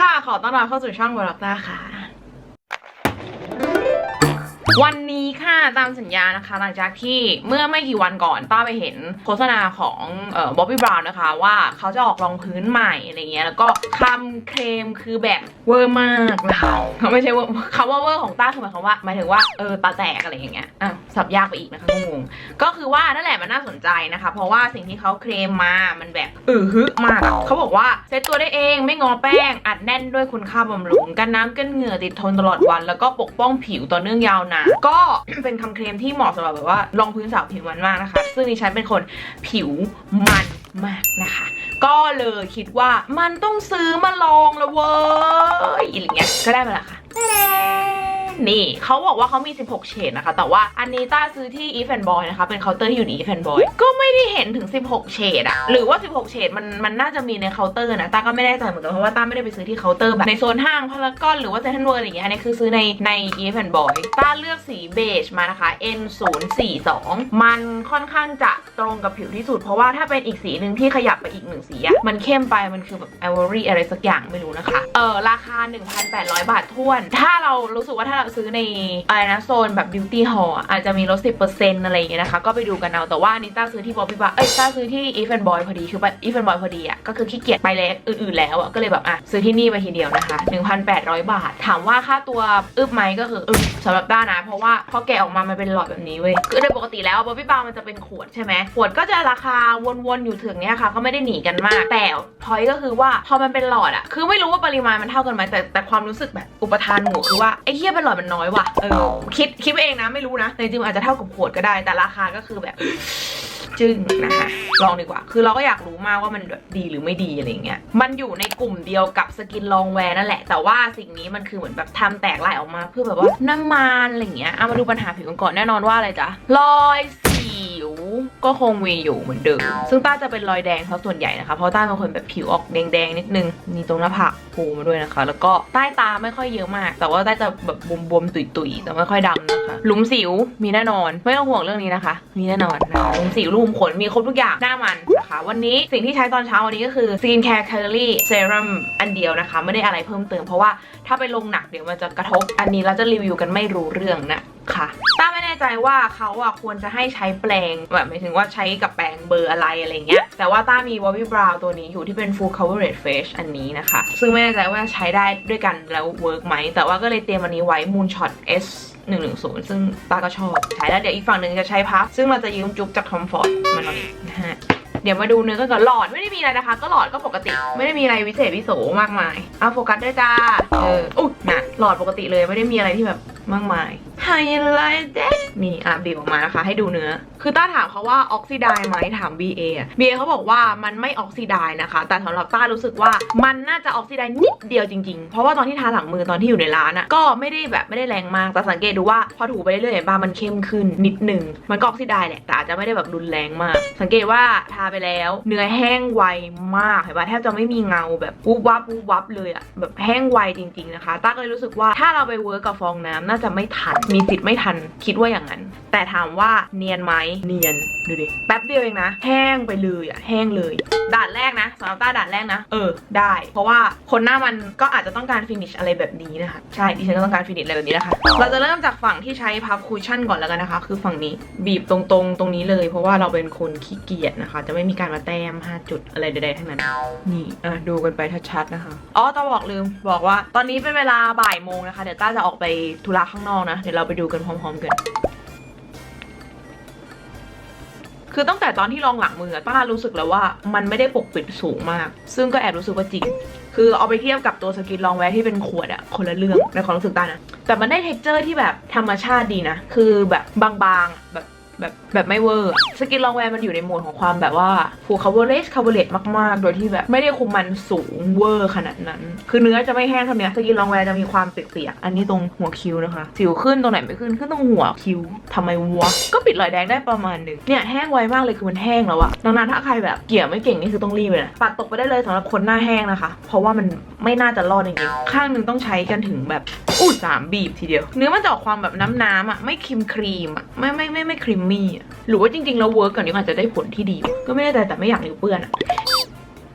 ค่ะ ขอต้อนรับเข้าสู่ช่องบล็อกต้าค่ะ วันนี้ค่ะตามสัญญานะคะ หลังจากที่เมื่อไม่กี่วันก่อนต้าไปเห็นโฆษณาของบ๊อบบี้บราวน์นะคะ ว่าเขาจะออกรองพื้นใหม่อะไรเงี้ยแล้วก็คำเคลมคือแบบ เวอร์มากนะคะเขาไม่ใช่ว่าคำว่าเวอร์ของต้าคือหมายความว่าหมายถึงว่าเออตาแตกอะไรอย่างเงี้ยอะสับยากไปอีกนะคะงงก็คือว่านั่นแหละมันน่าสนใจนะคะ เพราะว่าสิ่งที่เขาเคลมมามันแบบอือฮึมากเขาบอกว่าเซตตัวได้เองไม่งอแป้ง อัดแน่นด้วยคุณค่าบำรุงกันน้ำกันเหงื่อติดทนตลอดวัน แล้วก็ปกป้องผิวต่อเนื่องยาวนานก็เป็นคำเคลมที่เหมาะสำหรับแบบว่ารองพื้นสาวผิวมันมากนะคะ ซึ่งดิฉันเป็นคนผิวมัน มากนะคะ ก็เลยคิดว่ามันต้องซื้อมาลองละเว้ยอะไรเงี้ยก็ได้มาละค่ะ นี่เขาบอกว่าเขามี 16 เฉดนะคะ แต่ว่าอันนี้ต้าซื้อที่ e f and Boy นะคะ เป็นเคาน์เตอร์ที่อยู่ใน e f and Boy ก็ไม่ได้เห็นถึง 16 เฉดอะหรือว่า 16 เฉดมันมันน่าจะมีในเคาน์เตอร์นะต้าก็ไม่แน่ใจเหมือนกันเพราะว่าต้าไม่ได้ไปซื้อที่เคาน์เตอร์แบบในโซนห้างพารากอนหรือว่าเซนทรัลเวิร์อะไรอย่างเงี้ยอันนี้คือซื้อในใน e f and Boy ต้าเลือกสีเบจมานะคะ N 0 4 2 มันค่อนข้างจะตรงกับผิวที่สุด เพราะว่าถ้าเป็นอีกสีหนึ่งที่ขยับไปอีกหนึ่งสีอะมันเข้มไปมันคือแบบ ivory อะไรสักอย่างไม่รู้นะคะเออราคา 1,800 บาทท้วน ถ้าเรารู้สึกว่าถ้าเราซื้อในอะไรนะโซนแบบ beauty hall ออาจจะมีลด 10%อะไรอย่างเงี้ยนะคะ ก็ไปดูกันเอา แต่ว่านนี่ต้าซื้อที่ Bobbi b a เอ้ยต้าซื้อที่ e f and Boy พอดี คือไป e f and Boy พอดีอะ ก็คือขี้เกียจไปแล้วอื่นๆแล้วอะก็เลยแบบอะซื้อที่นี่ไปทีเดียวนะคะ 1,800 บาท ถามว่าค่าตัวอึบไหมก็คืออึบสำหรับต้านะ เพราะว่าพอแกะออกมา มันเป็นหลอดแบบนี้เว้ย คือโดยปกติแล้ว Bobbi b a มันจะเป็นขวดใช่ไหมขวดก็จะราคาวนๆอยู่ถึงเนี้ยค่ะ ก็ไม่ได้หนีกันมาก แต่พอยก็คือว่าพอมันเป็นหลอดอะคือไม่รู้ว่าปริมาณมันเท่ากันไหมแต่แต่ความรู้สึกแบบอุปทานหมู่คือว่าไอ้เหี้ยเป็นหลอดมันน้อยว่ะเออคิดคิดไปเองนะไม่รู้นะแต่จริงๆมันอาจจะเท่ากับขวดก็ได้ แต่ราคาก็คือแบบจึ้งนะคะลองดีกว่า คือเราก็อยากรู้มากว่ามันแบบดีหรือไม่ดีอะไรเงี้ย มันอยู่ในกลุ่มเดียวกับสกินลองแวร์นั่นแหละ แต่ว่าสิ่งนี้มันคือเหมือนแบบทำแตกลายออกมา เพื่อแบบว่าน้ำมันอะไรเงี้ยเอามาดูปัญหาผิวกันก่อนแน่นอนว่าอะไรจ๊ะรอยสิว ก็คงมีอยู่เหมือนเดิม ซึ่งต้าจะเป็นรอยแดงเพราะส่วนใหญ่นะคะ เพราะต้าเป็นคนแบบผิวออกแดงๆนิดนึง มีตรงหน้าผากโผล่มาด้วยนะคะ แล้วก็ใต้ตาไม่ค่อยเยอะมาก แต่ว่าต้าจะแบบบวมๆตุยๆ แต่ไม่ค่อยดำนะคะ หลุมสิวมีแน่นอน ไม่ต้องห่วงเรื่องนี้นะคะ มีแน่นอนนะหลุมสิวรูมขนมีครบทุกอย่าง หน้ามันนะคะ วันนี้สิ่งที่ใช้ตอนเช้าวันนี้ก็คือ Skin Care Calorie Serum อันเดียวนะคะ ไม่ได้อะไรเพิ่มเติม เพราะว่าถ้าไปลงหนักเดี๋ยวมันจะกระทบ อันนี้เราจะรีวิวกันไม่รู้เรื่องนะ คะต้าไม่แน่ใจว่าเขาอะควรจะให้ใช้แปลงแบบหมายถึงว่าใช้กับแปรงเบอร์อะไรอะไรเงี้ย แต่ว่าต้ามี Bobbi Brown ตัวนี้อยู่ที่เป็น Full Coverage Face อันนี้นะคะ ซึ่งไม่แน่ใจว่าใช้ได้ด้วยกันแล้วเวิร์กไหม แต่ว่าก็เลยเตรียมอันนี้ไว้ Moonshot S 110 ซึ่งตาก็ชอบ ใช้แล้วเดี๋ยวอีกฝั่งหนึ่งจะใช้พับซึ่งเราจะยืมจุ๊บจาก Comfort มาหน่อยนะฮะเดี๋ยวมาดูเนื้อกันก่อนหลอดไม่ได้มีอะไรนะคะ ก็หลอดก็ปกติไม่ได้มีอะไรวิเศษวิโสมากมายเอาโฟกัสด้วยจ้าเอออุ๊ยนะหลอดปกติเลยไม่ได้มีอะไรที่แบบมากมาย How you like that นี่อะบีบออกมานะคะ ให้ดูเนื้อ คือต้าถามเขาว่าออกซิไดไหมถาม BA อะ BA เขาบอกว่ามันไม่ออกซิไดนะคะ แต่สำหรับต้ารู้สึกว่ามันน่าจะออกซิไดนิดเดียวจริงๆ เพราะว่าตอนที่ทาหลังมือตอนที่อยู่ในร้านอะก็ไม่ได้แบบไม่ได้แรงมาก แต่สังเกตดูว่าพอถูไปเรื่อยๆเห็นป่ะมันเข้มขึ้นนิดหนึ่ง มันก็ออกซิไดแหละ แต่อาจจะไม่ได้แบบรุนแรงมาก สังเกตว่าทาไปแล้ว เนื้อแห้งไวมากเห็นป่ะแทบจะไม่มีเงาแบบวุบวับวุบวับเลยอะแบบแห้งไวจริง ๆนะคะ ต้าก็เลยรู้สึกว่าถ้าเราไปเวิร์กกับฟองน้ำน่าจะไม่ทันมีสิทธิ์ไม่ทันคิดว่าอย่างนั้น แต่ถามว่าเนียนไหมเนียนดูดิแป๊บเดียวเองนะ แห้งไปเลยอะแห้งเลยด่านแรกนะสำหรับต้าด่านแรกนะ เออได้ เพราะว่าคนหน้ามันก็อาจจะต้องการฟินิชอะไรแบบนี้นะคะ ใช่ดิฉันก็ต้องการฟินิชอะไรแบบนี้นะคะ เราจะเริ่มจากฝั่งที่ใช้พับคูชั่นก่อนแล้วกันนะคะ คือฝั่งนี้บีบตรงๆตรงนี้เลย เพราะว่าเราเป็นคนขี้เกียจนะคะ จะไม่มีการมาแต้ม 5 จุดอะไรใดๆทั้งนั้นนี่อะดูกันไปชัดๆนะคะอ๋อต้องบอกลืมบอกว่า ตอนนี้เป็นเวลาบ่ายโมงนะคะเดี๋ยวต้าจะออกไปธุระข้างนอกนะเดี๋ยวเราไปดูกันพร้อม ๆ กัน คือตั้งแต่ตอนที่ลองหลังมือต้ารู้สึกแล้วว่ามันไม่ได้ปกปิดสูงมาก ซึ่งก็แอบรู้สึกว่าจริง คือเอาไปเทียบกับตัวสกินลองแวร์ที่เป็นขวดอะคนละเรื่องในความรู้สึกต้านะ แต่มันได้เท็กเจอร์ที่แบบธรรมชาติดีนะ คือแบบบางๆแบบ แบบแบบไม่เวอร์สกินลองแวร์มันอยู่ในโหมดของความแบบว่า full coverage coverage มากๆ โดยที่แบบไม่ได้คุมมันสูงเวอร์ขนาดนั้น คือเนื้อจะไม่แห้งเท่านี้สกินลองแวร์จะมีความเปียกๆอันนี้ตรงหัวคิ้วนะคะ สิวขึ้นตรงไหนไม่ขึ้นขึ้นตรงหัวคิ้วทำไมวะก็ปิดรอยแดงได้ประมาณหนึ่งเนี่ยแห้งไวมากเลยคือมันแห้งแล้วอะดังนั้นถ้าใครแบบเกลี่ยไม่เก่งนี่คือต้องรีบเลยนะปัดตกไปได้เลยสำหรับคนหน้าแห้งนะคะ เพราะว่ามันไม่น่าจะรอดจริงๆข้างหนึ่งต้องใช้กันถึงแบบอู้สามบีบทีเดียว เนื้อมันจะออกความแบบน้ำๆอะไม่ครีมครีมอะไม่ไม่ไม่ไม่ครีมมี่หรือว่าจริงๆแล้วเวิร์กก่อนนี้อาจจะได้ผลที่ดี ก็ไม่แน่ใจแต่ไม่อยากนิ้วเปื้อนอะ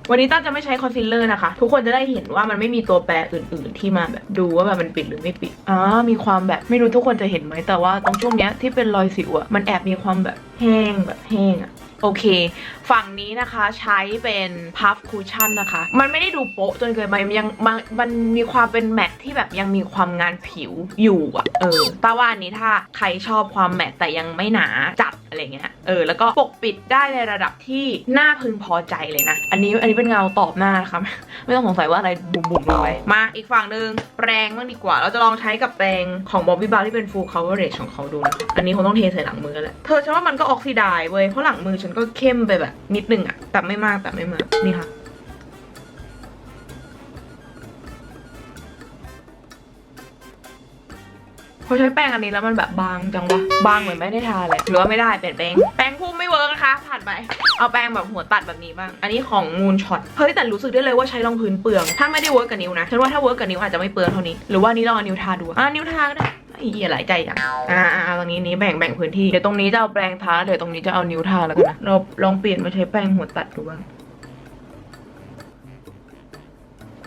วันนี้ต้าจะไม่ใช้คอนซีลเลอร์นะคะ ทุกคนจะได้เห็นว่ามันไม่มีตัวแปรอื่น ๆ ที่มาแบบดูว่าแบบมันปิดหรือไม่ปิดอ๋อมีความแบบไม่รู้ทุกคนจะเห็นไหมแต่ว่าตรงช่วงเนี้ยที่เป็นรอยสิวอะมันแอบมีความแบบแห้งแบบแห้งอะ โอเค ฝั่งนี้นะคะใช้เป็นพัฟคูชั่นนะคะ มันไม่ได้ดูโป๊ะจนเกินไปมันยังมันมันมีความเป็นแมทที่แบบยังมีความงานผิวอยู่อะเออตาว่าอันนี้ถ้าใครชอบความแมทแต่ยังไม่หนาจัดอะไรเงี้ยเออแล้วก็ปกปิดได้ในระดับที่น่าพึงพอใจเลยนะ อันนี้อันนี้เป็นเงาตอบหน้านะคะ ไม่ต้องสงสัยว่าอะไรบุ๋มๆลงไปมาอีกฝั่งหนึ่งแปรงบ้างดีกว่า เราจะลองใช้กับแปรงของ Bobbi Brown ที่เป็น full coverage ของเขาดูนะอันนี้คงต้องเทใส่หลังมือแหละเธอฉันว่ามันก็ออกซิไดซ์เว้ยเพราะหลังมือฉันก็เข้มไปแบบ นิดนึงอะแต่ไม่มากแต่ไม่มากนี่ค่ะ พอใช้แป้งอันนี้แล้วมันแบบบางจังวะบางเหมือนไม่ได้ทาเลยหรือว่าไม่ได้เปลี่ยนแปลงแป้งพุ่มไม่เวิร์กนะคะผ่านไปเอาแป้งแบบหัวตัดแบบนี้บ้าง อันนี้ของมูนช็อต เฮ้ยแต่รู้สึกได้เลยว่าใช้รองพื้นเปลือง ถ้าไม่ได้เวิร์กกับนิ้วนะ ฉันว่าถ้าเวิร์กกับนิ้วอาจจะไม่เปลืองเท่านี้ หรือว่านี้ลองนิ้วทาดู อะนิ้วทาก็ได้ อ้เหี้ยหลายใจจังอ่าอ่าตรงนี้นี้แบ่งแบ่งพื้นที่ เดี๋ยวตรงนี้จะเอาแปรงทาเดี๋ยวตรงนี้จะเอานิ้วทาแล้วกันนะ เราลองเปลี่ยนมาใช้แปรงหัวตัดดูบ้าง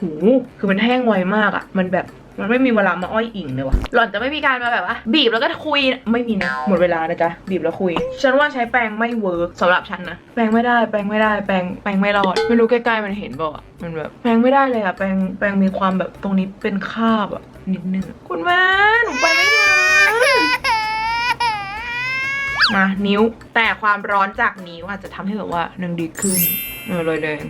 หูคือมันแห้งไวมากอะมันแบบ มันไม่มีเวลามาอ้อยอิงเลยวะหล่อนจะไม่มีการมาแบบว่า บีบแล้วก็คุยไม่มีนะหมดเวลานะจ๊ะบีบแล้วคุย ฉันว่าใช้แปรงไม่เวิร์กสำหรับฉันนะแปรงไม่ได้แปรงไม่ได้แปรงแปรงไม่รอดไม่รู้ใกล้ๆมันเห็นบอกมันแบบแปรงไม่ได้เลยอะแปรงแปรงมีความแบบตรงนี้เป็นคาบอะนิดนึงคุณแม่หนูไปไม่ทันมานิ้วแต่ความร้อนจากนิ้วอาจจะทำให้แบบว่านังดีขึ้นเออเลยแดง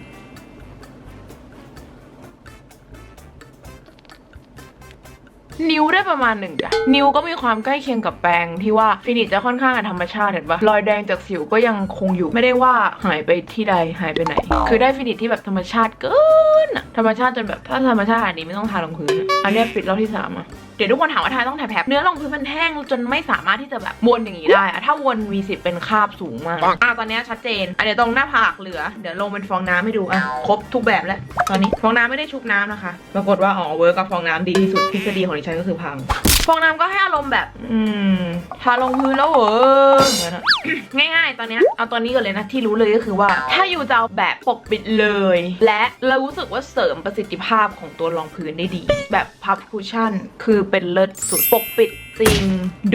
นิ้วได้ประมาณหนึ่งจ้ะนิ้วก็มีความใกล้เคียงกับแปรงที่ว่าฟินิชจะค่อนข้างธรรมชาติเห็นปะรอยแดงจากสิวก็ยังคงอยู่ไม่ได้ว่าหายไปที่ใดหายไปไหน คือได้ฟินิชที่แบบธรรมชาติเกินอะธรรมชาติจนแบบถ้าธรรมชาติอันนี้ไม่ต้องทารองพื้นอันนี้ปิดรอบที่สามอะ เดี๋ยวทุกคนถามว่าทาต้องแถบๆเนื้อรองพื้นมันแห้งจนไม่สามารถที่จะแบบวนอย่างนี้ได้อะถ้าวนมีสิทธิ์เป็นคราบสูงมากอะตอนเนี้ยชัดเจนอะเดี๋ยวตรงหน้าผากเหลือเดี๋ยวลงเป็นฟองน้ำให้ดูอะครบทุกแบบแล้ว ตอนนี้ฟองน้ำไม่ได้ชุบน้ำนะคะ ปรากฏว่าอ๋อเวิร์กกับฟองน้ำดีที่สุดทฤษฎีของดิฉันก็คือพัง ฟองน้ำก็ให้อารมณ์แบบ อืมทาลงพื้นแล้วเวอร์กเหมือนอะง่ายๆ ตอนเนี้ยเอาตอนนี้ก่อนเลยนะที่รู้เลยก็คือว่า ถ้าอยู่จะเอาแบบปกปิดเลย และเรารู้สึกว่าเสริมประสิทธิภาพของตัวรองพื้นได้ดี แบบพับคูชั่นคือเป็นเลิศสุดปกปิด จริง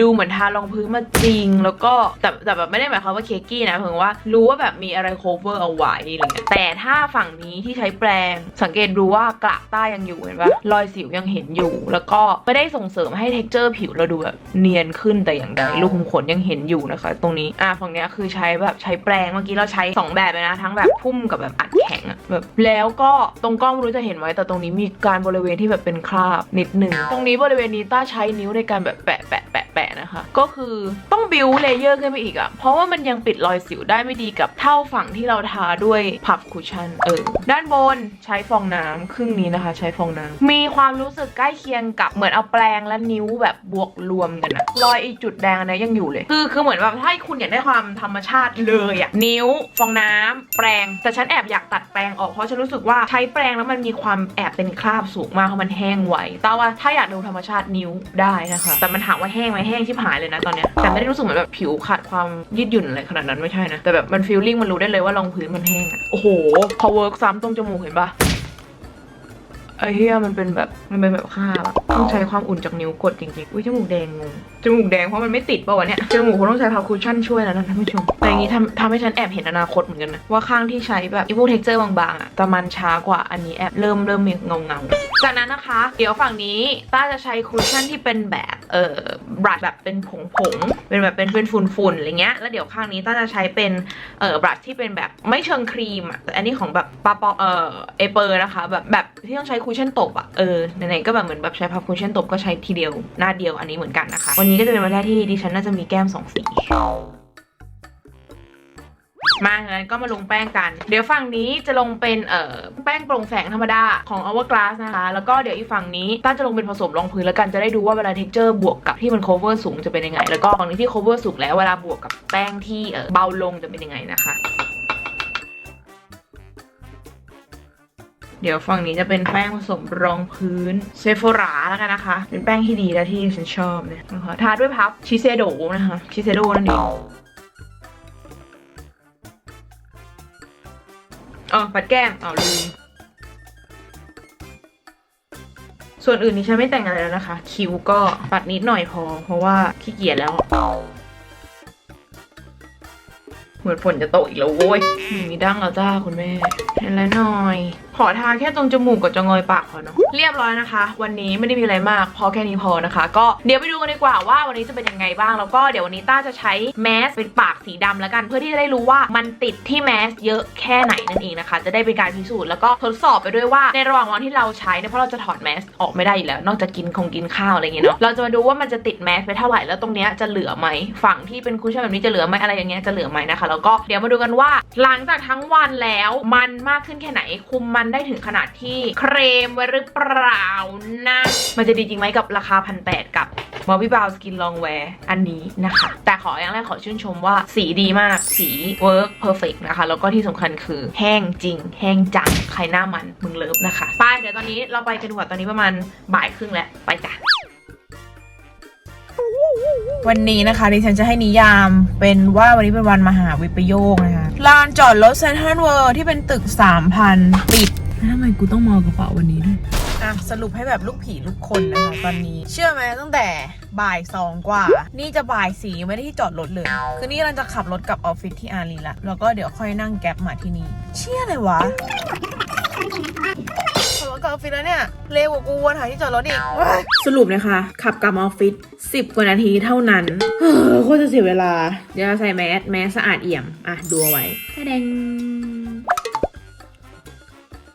ดูเหมือนทารองพื้นมาจริง แล้วก็แต่แต่แบบไม่ได้หมายความว่าเคกกี้นะเพียงว่ารู้ว่าแบบมีอะไรโคเวอร์เอาไว้อะไรเงี้ยแต่ถ้าฝั่งนี้ที่ใช้แปรงสังเกตดูว่ากระใต้ยังอยู่เห็นปะรอยสิวยังเห็นอยู่ แล้วก็ไม่ได้ส่งเสริมให้เท็กเจอร์ผิวเราดูแบบเนียนขึ้นแต่อย่างใดรูขุมขนยังเห็นอยู่นะคะ ตรงนี้อะฝั่งเนี้ยคือใช้แบบใช้แปรงเมื่อกี้เราใช้สองแบบเลยนะ ทั้งแบบพุ่มกับแบบอัดแข็งอะแบบแล้วก็ตรงกล้องไม่รู้จะเห็นไว้แต่ตรงนี้มีการบริเวณที่แบบเป็นคราบนิดหนึ่งตรงนี้บริเวณนี้ต้าใช้นิ้วในการแบบแปะแปะแปะแปะนะคะ ก็คือต้องบิวเลเยอร์ขึ้นไปอีกอะเพราะว่ามันยังปิดรอยสิวได้ไม่ดีกับเท่าฝั่งที่เราทาด้วยพับคุชชั่นเออด้านบนใช้ฟองน้ำครึ่งนี้นะคะ ใช้ฟองน้ำมีความรู้สึกใกล้เคียงกับเหมือนเอาแปรงและนิ้วแบบบวกรวมกันอะรอยไอจุดแดงอันนี้ยังอยู่เลย คือคือเหมือนแบบถ้าคุณอยากได้ความธรรมชาติเลยอะนิ้วฟองน้ำแปรงแต่ฉันแอบอยากตัดแปรงออกเพราะฉันรู้สึกว่าใช้แปรงแล้วมันมีความแอบเป็นคราบสูงมากเพราะมันแห้งไวแต่ว่าถ้าอยากดูธรรมชาตินิ้วได้นะคะ แต่มันถามว่าแห้งไหมแห้งชิบหายเลยนะตอนเนี้ยแต่ไม่ได้รู้สึกเหมือนแบบผิวขาดความยืดหยุ่นอะไรขนาดนั้นไม่ใช่นะแต่แบบมันฟีลลิ่งมันรู้ได้เลยว่ารองพื้นมันแห้งอะโอ้โหพอเวิร์กซ้ำตรงจมูกเห็นปะ ไอ้เฮียมันเป็นแบบมันเป็นแบบคราบอะต้องใช้ความอุ่นจากนิ้วกดจริงๆ อุ้ยจมูกแดงงงจมูกแดงเพราะมันไม่ติดป่าวะเนี่ยจมูกคงต้องใช้พาวคูชั่นช่วยแล้วนะท่านผู้ชมแต่อย่างนี้ทำทำให้ฉันแอบเห็นอนาคตเหมือนกันนะว่าข้างที่ใช้แบบอีพวกเท็กเจอร์บางๆอะแต่มันช้ากว่าอันนี้แอบเริ่มเริ่มมีเงาเงาๆจากนั้นนะคะ เดี๋ยวฝั่งนี้ต้าจะใช้คูชั่นที่เป็นแบบเอ่อบรัชแบบเป็นผงผงๆเป็นแบบเป็นเป็นฝุ่นๆอะไรเงี้ยแล้วเดี๋ยวข้างนี้ต้าจะใช้เป็นเอ่อบรัชที่เป็นแบบไม่เชิงครีมอะแต่อันนี้ของแบบปาปอเอ่อเอเปอร์นะคะ แบบแบบที่ต้องใช้คูชั่นตบอะเออไหนๆก็แบบเหมือนแบบใช้พับคูชั่นตบก็ใช้ทีเดียวหน้าเดียวอันนี้เหมือนกันนะคะ วันนี้ก็จะเป็นวันแรกที่ดิฉันน่าจะมีแก้มสองสีมางั้นก็มาลงแป้งกัน เดี๋ยวฝั่งนี้จะลงเป็นเอ่อแป้งโปร่งแสงธรรมดาของ Hourglass นะคะ แล้วก็เดี๋ยวอีกฝั่งนี้ต้าจะลงเป็นผสมรองพื้นแล้วกันจะได้ดูว่าเวลา texture บวกกับที่มัน cover สูงจะเป็นยังไง แล้วก็ฝั่งนี้ที่ cover สูงแล้วเวลาบวกกับแป้งที่เอ่อเบาลงจะเป็นยังไงนะคะ เดี๋ยวฝั่งนี้จะเป็นแป้งผสมรองพื้นเซฟ o ราแล้วกันนะคะ เป็นแป้งที่ดีและที่ฉันชอบเนี่ยนะคะทาด้วยพับชิเซโดนะคะชิเซโดนั่นเองเออปัดแก้มเอาลืมส่วนอื่นนี่ฉันไม่แต่งอะไรแล้วนะคะ คิ้วก็ปัดนิดหน่อยพอ เพราะว่าขี้เกียจแล้ว เหมือนฝนจะตกอีกแล้วโว้ยมีดั้งแล้วจ้าคุณแม่เห็นแล้วหน่อยขอทาแค่ตรงจมูกกับจงอยปากพอเนาะเรียบร้อยนะคะ วันนี้ไม่ได้มีอะไรมากพอแค่นี้พอนะคะ ก็เดี๋ยวไปดูกันดีกว่าว่าวันนี้จะเป็นยังไงบ้างแล้วก็เดี๋ยววันนี้ต้าจะใช้แมสเป็นปากสีดำแล้วกัน เพื่อที่จะได้รู้ว่ามันติดที่แมสเยอะแค่ไหนนั่นเองนะคะ จะได้เป็นการพิสูจน์แล้วก็ทดสอบไปด้วยว่าในระหว่างวันที่เราใช้เนี่ยเพราะเราจะถอดแมสออกไม่ได้อยู่แล้ว นอกจากกินคงกินข้าวอะไรอย่างเงี้ยเนาะเราจะมาดูว่ามันจะติดแมสไปเท่าไหร่แล้วตรงเนี้ยจะเหลือไหมฝั่งที่เป็นคุชชั่นแบบนี้จะเหลือไหมอะไรอย่างเงี้ยจะเหลือไหมนะคะแล้วก็เดี๋ยวมาดูกันว่าหลังจากทั้งวันแล้วมันมากขึ้นแค่ไหนคุมมันได้ถึงขนาดที่เครมไว้หรือเปล่านะ มันจะดีจริงไหมกับราคาพันแกับ b o b b y Brown Skin Longwear อันนี้นะคะ แต่ขออย่างแรกขอชื่นชมว่าสีดีมากสีเวิร์กเพอร์เฟกนะคะ แล้วก็ที่สำคัญคือแห้งจริง แห้งจัง ใครหน้ามันมึงเลิฟนะคะ ไปเดี๋ยวตอนนี้เราไปกันดีกว่าตอนนี้ประมาณบ่ายครึ่งแล้ว ไปจ้ะ วันนี้นะคะดิฉันจะให้นิยามเป็นว่าวันนี้เป็นวันมหาวิปโยคนะคะลานจอดรถเซนทรัลเวิร์ที่เป็นตึก 3,000 ปิดแล้วทำไมกูต้องมากระเป๋าวันนี้ด้วยอะสรุปให้แบบลูกผีลูกคนนะคะตอนนี้ เชื่อไหมตั้งแต่บ่ายสองกว่า นี่จะบ่ายสี่ยังไม่ได้ที่จอดรถเลย คือนี่กำลังจะขับรถกลับออฟฟิศที่อารีละแล้วก็เดี๋ยวค่อยนั่งแก๊ปมาที่นี่ เชี่ยอะไรวะขับรถ กลับออฟฟิศแล้วเนี่ย เร็วกว่ากูวนหาที่จอดรถอีกสรุปนะคะ ขับกลับออฟฟิศ10 กว่านาทีเท่านั้นเฮ้อโคตรจะเสียเวลา เดี๋ยวเราใส่แมสแมสสะอาดเอี่ยม อะดูเอาไว้แสดง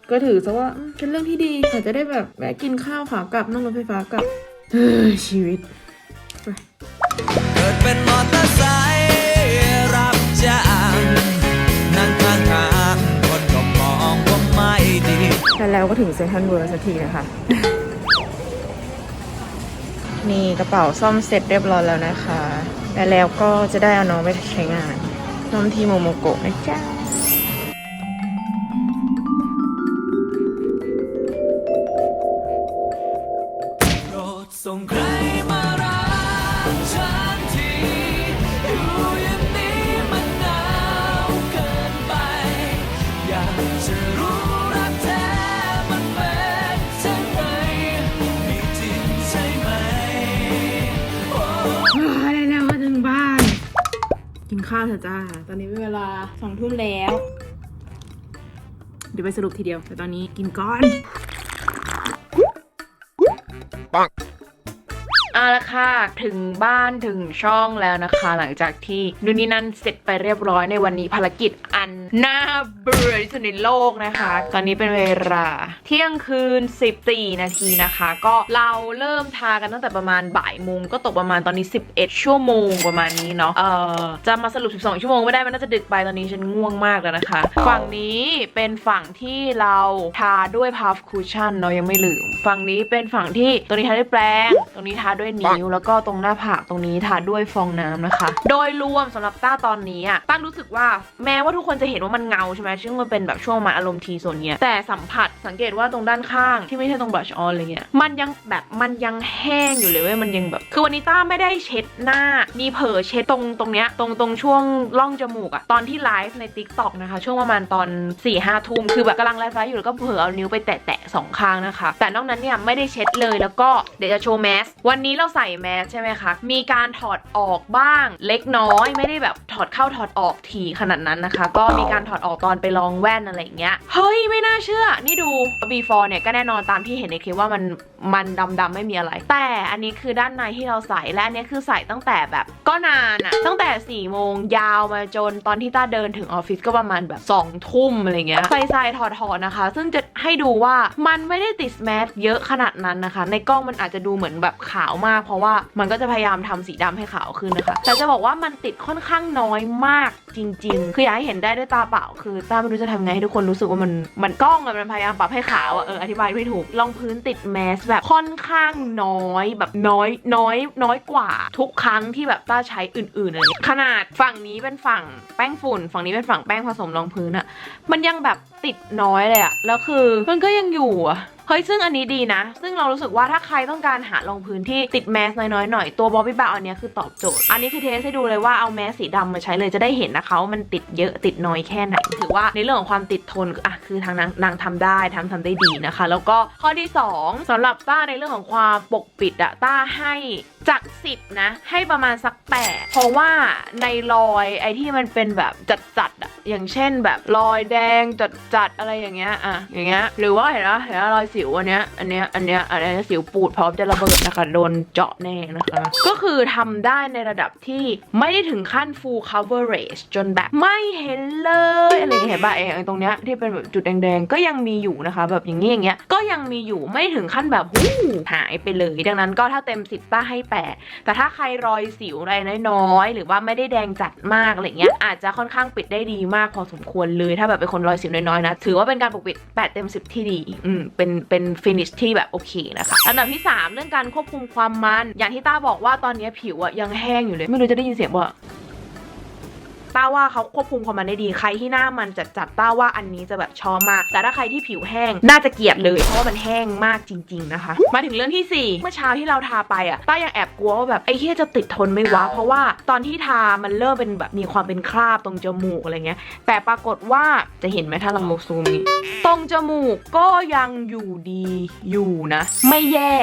ก็ถือซะว่าเป็นเรื่องที่ดีอาจจะได้แบบแวะกินข้าวขากลับนั่งรถไฟฟ้ากลับเฮ้ยชีวิตเกิดเป็นมอเตอร์ไซค์รับจ้า แล้วเราก็ถึงเซนทรัลเวิร์สักทีนะคะ นี่กระเป๋าซ่อมเสร็จเรียบร้อยแล้วนะคะ และแล้วก็จะได้เอาน้องไปใช้งานน้องที่โมโมโกะนะจ๊ะ ดี๋ยวไปสรุปทีเดียว แต่ตอนนี้กินก้อน เอาละค่ะถึงบ้านถึงช่องแล้วนะคะ หลังจากที่นู่นนี่นั่นเสร็จไปเรียบร้อยในวันนี้ภารกิจอันน่าเบื่อที่สุดในโลกนะคะ ตอนนี้เป็นเวลา เที่ยงคืน 14 นาทีนะคะ ก็เราเริ่มทากันตั้งแต่ประมาณบ่ายโมงก็ตกประมาณตอนนี้ 11 ชั่วโมงประมาณนี้เนาะเอ่อจะมาสรุป 12 ชั่วโมงไม่ได้มันน่าจะดึกไปตอนนี้ฉันง่วงมากแล้วนะคะ ฝั่งนี้เป็นฝั่งที่เราทาด้วยพัฟคูชั่นเนาะยังไม่ลืม ฝั่งนี้เป็นฝั่งที่ตรงนี้ทาด้วยแปรงตรงนี้ทาด้วยนิ้ว แล้วก็ตรงหน้าผากตรงนี้ทาด้วยฟองน้ำนะคะ โดยรวมสำหรับต้าตอนนี้อะต้ารู้สึกว่าแม้ว่าทุกคนจะเห็นว่ามันเงาใช่ไหมซึ่งมันเป็นแบบช่วงมันอารมณ์ทีโซนเนี้ยแต่สัมผัสสังเกตว่าตรงด้านข้างที่ไม่ใช่ตรงบลัชออนอะไรเงี้ยมันยังแบบมันยังแห้งอยู่เลยเว้ยมันยังแบบ คือวันนี้ต้าไม่ได้เช็ดหน้ามีเผลอเช็ดตรงตรงเนี้ยตรงตรงช่วงร่องจมูกอะตอนที่ไลฟ์ใน t ิ k t o k นะคะ ช่วงประมาณตอน4ี่ห้าทุ่มคือแบบกำลังไลฟ์ไลฟ์อยู่แล้วก็เผลอเอานิ้วไปแตะแตะๆสองข้างนะคะ แต่นอกนั้นเนี่ยไม่ได้เช็ดเลยแล้วก็เดี๋ยวจะโชว์แมสวันนี้เราใส่แมสใช่ไหมคะ มีการถอดออกบ้างเล็กน้อยไม่ได้แบบถอดเข้าถอดออกทีขนาดนั้นนะคะ ก็มีการถอดออกตอนไปลองแว่นอะไรอย่างเงี้ย เฮ้ยไม่น่าเชื่อ นี่ดู before เนี่ยก็แน่นอนตามที่เห็นในคลิปว่ามันมันดำๆไม่มีอะไร แต่อันนี้คือด้านในที่เราใส่และอันนี้คือใส่ตั้งแต่แบบก็นานอะตั้งแต่4ี่โมงยาวมาจนตอนที่ต้าเดินถึงออฟฟิศก็ประมาณแบบ2องทุ่มอะไรเงี้ยใส่ใส่ถอดถอดนะคะ ซึ่งจะให้ดูว่ามันไม่ได้ติดแมสเยอะขนาดนั้นนะคะ ในกล้องมันอาจจะดูเหมือนแบบขาวมาก เพราะว่ามันก็จะพยายามทำสีดำให้ขาวขึ้นนะคะ แต่จะบอกว่ามันติดค่อนข้างน้อยมากจริง ๆ คืออยากให้เห็นได้ด้วยตาเปล่า คือต้าไม่รู้จะทำไงให้ทุกคนรู้สึกว่ามันมันกล้องมันพยายามปรับให้ขาวอะเอออธิบายไม่ถูกรองพื้นติดแมสแบบค่อนข้างน้อยแบบน้อยน้อยน้อยกว่า ทุกครั้งที่แบบต้าใช้อื่นๆอะไรอย่างเงี้ยขนาดฝั่งนี้เป็นฝั่งแป้งฝุ่น ฝั่งนี้เป็นฝั่งแป้งผสมรองพื้นอะมันยังแบบติดน้อยเลยอะแล้วคือมันก็ยังอยู่อะ เฮ้ยซึ่งอันนี้ดีนะ ซึ่งเรารู้สึกว่าถ้าใครต้องการหารองพื้นที่ติดแมสน้อยๆหน่อยตัวบอบบี้บาร์อันนี้คือตอบโจทย์ อันนี้คือเทสให้ดูเลยว่าเอาแมสสีดำมาใช้เลยจะได้เห็นนะคะว่ามันติดเยอะติดน้อยแค่ไหนถือว่าในเรื่องของความติดทนอะคือทางนางนางทำได้ทำทำได้ดีนะคะ แล้วก็ข้อที่ 2สำหรับต้าในเรื่องของความปกปิดอะต้าให้ จาก 10 นะ ให้ประมาณสัก 8 เพราะว่าในรอยไอที่มันเป็นแบบจัดๆอะอย่างเช่นแบบรอยแดงจัดๆอะไรอย่างเงี้ยอะอย่างเงี้ยหรือว่าเห็นไหมเห็นไหมรอยสิวอันเนี้ยอันเนี้ยอันเนี้ยอันเนี้ยสิวปูดพร้อมจะระเบิดนะคะโดนเจาะแน่นะคะ ก็คือทำได้ในระดับที่ไม่ได้ถึงขั้น full coverage จนแบบไม่เห็นเลยอะไรอย่างเงี้ยเห็นป่ะเองตรงเนี้ยที่เป็นแบบจุดแดงๆ ก็ยังมีอยู่นะคะ แบบอย่างนี้อย่างเงี้ยก็ยังมีอยู่ไม่ถึงขั้นแบบหูหายไปเลย ดังนั้นก็ถ้าเต็ม 10ต้าให้8แต่ถ้าใครรอยสิวอะไรน้อยๆ หรือว่าไม่ได้แดงจัดมากอะไรเงี้ยอาจจะค่อนข้างปิดได้ดีมากพอสมควรเลย ถ้าแบบเป็นคนรอยสิวน้อยๆนะถือว่าเป็นการปกปิด 8 เต็ม 10 ที่ดีอืมเป็นเป็นฟินิชที่แบบโอเคนะคะอันดับที่ 3 เรื่องการควบคุมความมัน อย่างที่ต้าบอกว่าตอนนี้ผิวอะยังแห้งอยู่เลย ไม่รู้จะได้ยินเสียงว่า ต้าว่าเขาควบคุมความมันได้ดีใครที่หน้ามันจัดจัดต้าว่าอันนี้จะแบบชอบมาก แต่ถ้าใครที่ผิวแห้งน่าจะเกลียดเลยเพราะว่ามันแห้งมากจริง ๆนะคะ มาถึงเรื่องที่ 4 เมื่อเช้าที่เราทาไปอะต้ายังแอบกลัวว่าแบบไอ้เหี้ยจะติดทนไหม่วะเพราะว่าตอนที่ทามันเริ่มเป็นแบบมีความเป็นคราบตรงจมูกอะไรเงี้ย แต่ปรากฏว่าจะเห็นไหมถ้าเราซูมนี่ตรงจมูกก็ยังอยู่ดีอยู่นะ ไม่แย่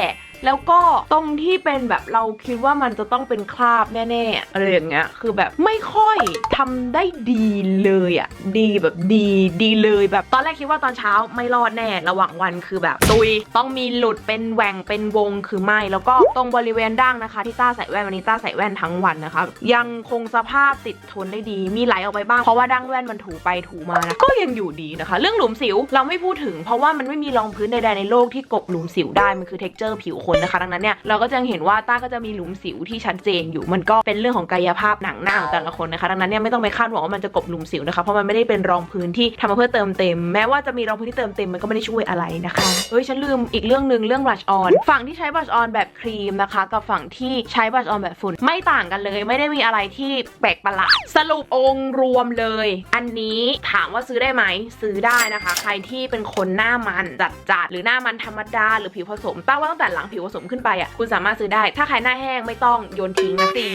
แล้วก็ตรงที่เป็นแบบเราคิดว่ามันจะต้องเป็นคราบแน่ๆอะไรอย่างเงี้ยคือแบบไม่ค่อยทำได้ดีเลยอะ่ะดีแบบดีดีเลยแบบตอนแรกคิดว่าตอนเช้าไม่รอดแน่ระหว่างวันคือแบบตุยต้องมีหลุดเป็นแหว่งเป็นวงคือไม่ แล้วก็ตรงบริเวณดั้งนะคะ ที่ต้าใส่แว่นวันนี้ต้าใส่แว่นทั้งวันนะคะยังคงสภาพติดทนได้ดีมีไหลออกไปบ้างเพราะว่าดั้งแว่นมันถูไปถูมานะก็ยังอยู่ดีนะคะ เรื่องหลุมสิวเราไม่พูดถึง เพราะว่ามันไม่มีรองพื้นใดๆในโลกที่กบหลุมสิวได้มันคือ t e x t อร์ผิวคนนะคะ ดังนั้นเนี่ยเราก็จะเห็นว่าต้าก็จะมีหลุมสิวที่ชัดเจนอยู่มันก็เป็นเรื่องของกายภาพหนังหน้าของแต่ละคนนะคะดังนั้นเนี่ยไม่ต้องไปคาดหวังว่ามันจะกบหลุมสิวนะคะเพราะมันไม่ได้เป็นรองพื้นที่ทำมาเพื่อเติมเต็ม แม้ว่าจะมีรองพื้นที่เติมเต็มมันก็ไม่ได้ช่วยอะไรนะคะเฮ้ยฉันลืมอีกเรื่องหนึ่งเรื่องบลัชออนฝั่งที่ใช้บลัชออนแบบครีมนะคะ กับฝั่งที่ใช้บลัชออนแบบฝุ่นไม่ต่างกันเลย ไม่ได้มีอะไรที่แปลกประหลาดสรุปองค์รวมเลย อันนี้ถามว่าซื้อได้ไหมซื้อได้นะคะ ใครที่เป็นคนหน้ามันจัดจัดหรือหน้ามันธรรมดาหรือผิวผสมต้าว่าตั้งแต่หลังผิวผสมขึ้นไปอะคุณสามารถซื้อได้ ถ้าใครหน้าแห้งไม่ต้องโยนทิ้งนะสี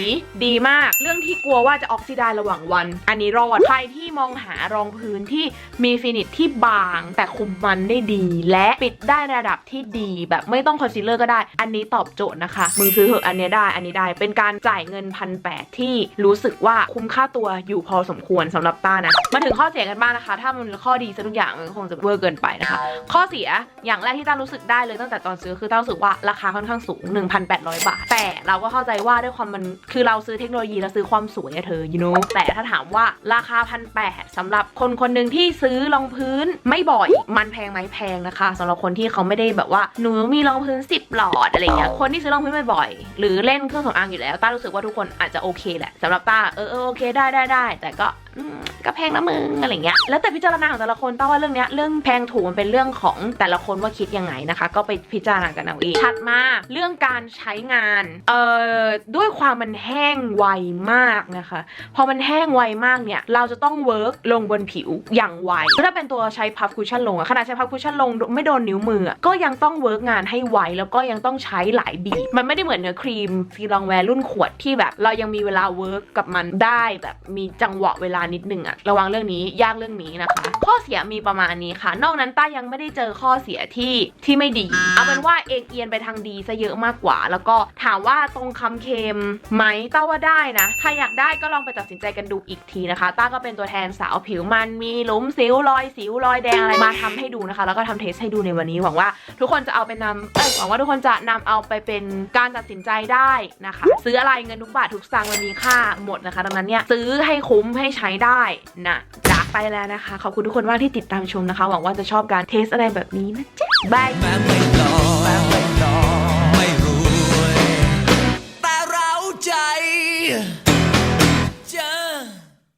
ดีมาก เรื่องที่กลัวว่าจะออกซิไดระหว่างวัน อันนี้รอดใครที่มองหารองพื้นที่มีฟินิชที่บาง แต่คุมมันได้ดี และปิดได้ในระดับที่ดีแบบไม่ต้องคอนซีลเลอร์ก็ได้ อันนี้ตอบโจทย์นะคะมึงซื้อเถอะอันนี้ได้อันนี้ได้เป็นการจ่ายเงินพันแปดที่รู้สึกว่าคุ้มค่าตัวอยู่พอสมควรสำหรับต้านะมาถึงข้อเสียกันบ้างนะคะ ถ้ามันข้อดีซะทุกอย่างมันคงจะเวอร์เกินไปนะคะ ข้อเสียอย่างแรกที่ต้ารู้สึกได้เลยตั้งแต่ตอนซื้อคือต้ารู้สึกว่าราคาค่อนข้างสูง 1,800 บาท แต่เราก็เข้าใจว่าด้วยความมันคือเราซื้อเทคโนโลยีเราซื้อความสวยอะเธอ you know แต่ถ้าถามว่าราคาพันแสำหรับคนคนหนึ่งที่ซื้อรองพื้นไม่บ่อย มันแพงไหมแพงนะคะสำหรับคนที่เขาไม่ได้แบบว่าหนูมีรองพื้น 10 หลอดอะไรเงี้ยคนที่ซื้อรองพื้นบ่อยๆหรือเล่นเครื่องสำอางอยู่แล้วต้ารู้สึกว่าทุกคนอาจจะโอเคแหละสำหรับต้าเออโอเคได้ได้ได้แต่ก็ก็แพงนะมึงอะไรเงี้ย แล้วแต่พิจารณาของแต่ละคนต้าว่าเรื่องเนี้ยเรื่องแพงถูกมันเป็นเรื่องของแต่ละคนว่าคิดยังไงนะคะ ก็ไปพิจารณากันเอาเองถัดมาเรื่องการใช้งานเอ่อด้วยความมันแห้งไวมากนะคะ พอมันแห้งไวมากเนี่ยเราจะต้องเวิร์กลงบนผิวอย่างไวถ้าเป็นตัวใช้พัฟคุชชั่นลงอะขนาดใช้พัฟคุชชั่นลงไม่โดนนิ้วมือก็ยังต้องเวิร์กงานให้ไวแล้วก็ยังต้องใช้หลายบีบมันไม่ได้เหมือนเนื้อครีมซีลองแวร์รุ่นขวดที่แบบ เรายังมีเวลาเวิร์กกับมันได้แบบมีจังหวะเวลานิดนึงอะระวังเรื่องนี้ยากเรื่องนี้นะคะ ข้อเสียมีประมาณนี้ค่ะ นอกนั้นต้ายังไม่ได้เจอข้อเสียที่ที่ไม่ดี เอาเป็นว่าเอกเอียนไปทางดีซะเยอะมากกว่า แล้วก็ถามว่าตรงคำเค็มไหมต้าว่าได้นะใครอยากได้ก็ลองไปตัดสินใจกันดูอีกทีนะคะ ต้าก็เป็นตัวแทนสาวผิวมันมีหลุมสิวรอยสิวรอยแดงอะไรมาทำให้ดูนะคะ แล้วก็ทำเทสให้ดูในวันนี้หวังว่า ทุกคนจะเอาไปนำเอ้ยหวังว่าทุกคนจะนำเอาไปเป็นการตัดสินใจได้นะคะ ซื้ออะไรเงินทุกบาททุกสตางค์มันมีค่าหมดนะคะ ดังนั้นเนี่ยซื้อให้คุ้มให้ใช้ได้นะจากไปแล้วนะคะ ขอบคุณทุกคนมากที่ติดตามชมนะคะ หวังว่าจะชอบการเทสอะไรแบบนี้นะจ๊ะบาย